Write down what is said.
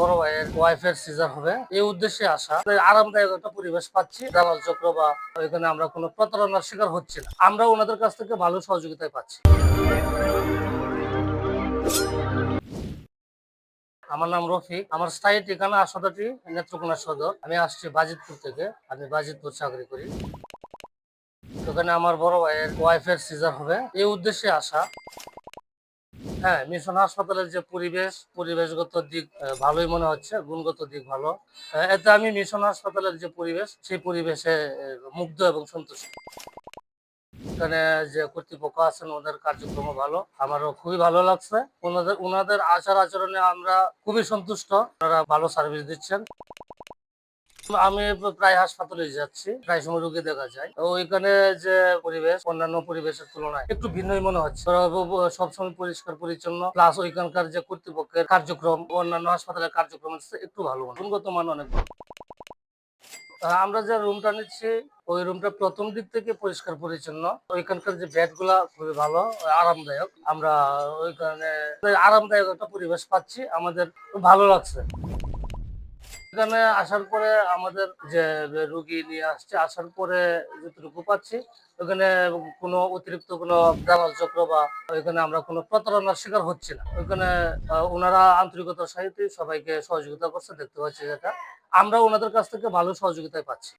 বড় ভাইয়ের ওয়াইফের সিজার হবে। এই উদ্দেশ্যে আসা। আরামদায়ক একটা পরিবেশ পাচ্ছি। দালাল চক্র বা এখানে আমরা কোনো প্রতারণার শিকার হচ্ছি না। আমরা ওনাদের কাছ থেকে ভালো সহযোগিতায় পাচ্ছি। আমার নাম রফিক। আমার স্থায়ী ঠিকানা আসাদাটি নেত্রকোনা সদর। আমি আসছি বাজিতপুর থেকে। আমি বাজিতপুর চাকরি করি। ওখানে আমার বড় ভাইয়ের ওয়াইফের সিজার হবে। এই উদ্দেশ্যে আসা। হ্যাঁ মিশন হাসপাতালের যে পরিবেশ, পরিবেশগত দিক ভালোই মনে হচ্ছে, গুণগত দিক ভালো। এতে আমি মিশন হাসপাতালের যে পরিবেশ, সেই পরিবেশে মুগ্ধ এবং সন্তুষ্ট। এখানে যে কর্তৃপক্ষ আছেন, ওদের কার্যক্রম ভালো। আমারও খুবই ভালো লাগছে। ওনাদের ওনাদের আচার আচরণে আমরা খুবই সন্তুষ্ট। ওনারা ভালো সার্ভিস দিচ্ছেন। আমি প্রায় হাসপাতালে যাচ্ছি। প্রায় সময় রোগী দেখা যায়। তো ওইখানে যে পরিবেশ, অন্যান্য পরিবেশের তুলনায় একটু ভিন্নই মনে হচ্ছে। সবসময় পরিষ্কার, পরিচ্ছন্ন। প্লাস ওইখানকার যে কর্তৃপক্ষের কার্যক্রম, অন্যান্য হাসপাতালের কার্যক্রম একটু ভালো গুণগত মান অনেক আমরা যে রুমটা নিচ্ছি, ওই রুমটা প্রথম দিক থেকে পরিষ্কার, পরিচ্ছন্ন। ওইখানকার যে বেডগুলা খুবই ভালো, আরামদায়ক। আমরা ওইখানে আরামদায়ক একটা পরিবেশ পাচ্ছি। আমাদের ভালো লাগছে। এখানে আসার পরে আমাদের যে রুগী নিয়ে আসছে, আসার পরে যতটুকু পাচ্ছি, ওখানে কোনো অতিরিক্ত কোনো দালাল চক্র বা ওইখানে আমরা কোনো প্রতারণার শিকার হচ্ছি না। ওইখানে ওনারা আন্তরিকতার সাহিত্যে সবাইকে সহযোগিতা করছে, দেখতে পাচ্ছি যেটা আমরা ওনাদের কাছ থেকে ভালো সহযোগিতায় পাচ্ছি।